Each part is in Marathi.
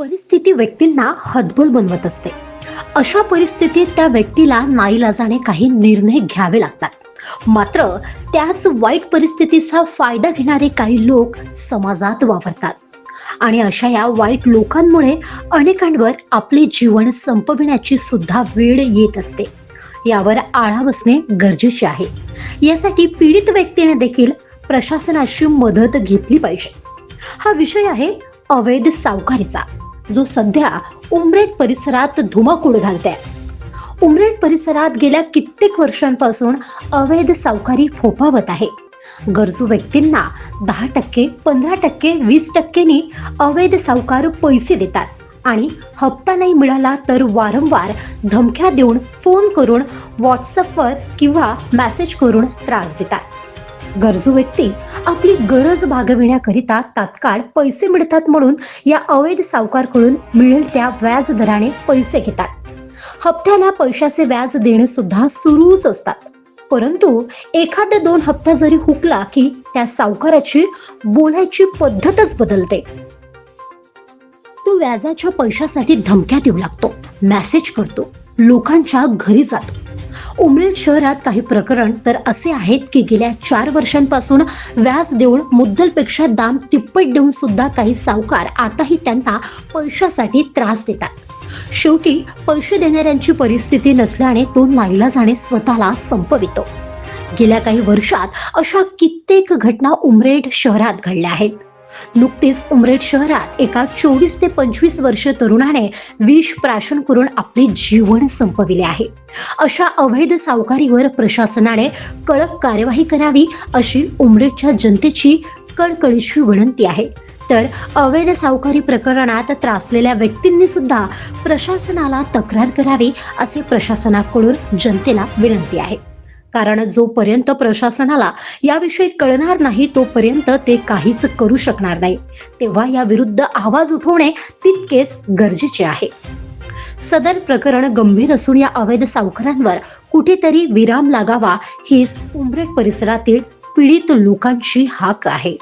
परिस्थिती व्यक्तींना हतबल बनवत असते. अशा परिस्थितीत त्या व्यक्तीला नाईलाजाने काही निर्णय घ्यावे लागतात. मात्र त्याच वाईट परिस्थितीचा फायदा घेणारे काही लोक समाजात वावरतात. आणि अशा या वाईट लोकांमुळे अनेकांवर आपले जीवन संपविण्याची सुद्धा वेळ येत असते. यावर आळा बसणे गरजेचे आहे. यासाठी पीडित व्यक्तीने देखील प्रशासनाची मदत घेतली पाहिजे. हा विषय आहे अवैध सावकारीचा. जो सध्या उमरेड परिसरात धुमाकूळ घालते उमरेड परिसरात गेल्या कित्येक वर्षांपासून अवैध सावकारी फोफावत आहे. गरजू व्यक्तींना दहा टक्के पंधरा टक्के वीस टक्केनी अवैध सावकार पैसे देतात आणि हप्ता नाही मिळाला तर वारंवार धमक्या देऊन फोन करून व्हॉट्सअपवर किंवा मेसेज करून त्रास देतात. गरजू व्यक्ती आपली गरज भागविण्याकरिता तात्काळ पैसे मिळतात म्हणून या अवैध सावकारकडून मिळेल त्या व्याज दराने पैसे घेतात. हप्त्याला पैशाचे व्याज देणे सुद्धा सुरूच असतात. परंतु एखादा दोन हप्ता जरी हुकला की त्या सावकाराची बोलायची पद्धतच बदलते. तो व्याजाच्या पैशासाठी धमक्या देऊ लागतो मेसेज करतो लोकांच्या घरी जातो. उमरेड शहरात काही प्रकरण तर असे आहेत की गेल्या चार वर्षांपासून व्याज देऊन मुद्दलपेक्षा दाम तिप्पट देऊन सुद्धा काही सावकार आताही त्यांना पैशासाठी त्रास देतात. शेवटी पैसे देणाऱ्यांची परिस्थिती नसल्याने तो नाईलाजाने स्वतःला संपवितो. गेल्या काही वर्षात अशा कित्येक घटना उमरेड शहरात घडल्या आहेत. नुकतीच उमरेड शहरात एका चोवीस ते पंचवीस वर्ष तरुणाने विष प्राशन करून आपले जीवन संपविले आहे. अशा अवैध सावकारीवर प्रशासनाने कडक कार्यवाही करावी अशी उमरेडच्या जनतेची कळकळीची विनंती आहे. तर अवैध सावकारी प्रकरणात त्रासलेल्या व्यक्तींनी सुद्धा प्रशासनाला तक्रार करावी असे प्रशासनाकडून जनतेला विनंती आहे. कारण जोपर्यंत प्रशासनाला याविषयी कळणार नाही तोपर्यंत ते काहीच करू शकणार नाही. तेव्हा या विरुद्ध आवाज उठवणे तितकेच गरजेचे आहे. सदर प्रकरण गंभीर असून या अवैध सावकारांवर कुठेतरी विराम लागावा हीच उमरेड परिसरातील पीडित लोकांची हाक आहे.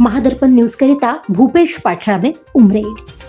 महादर्पण न्यूज करिता भूपेश पाठराबे उमरेड.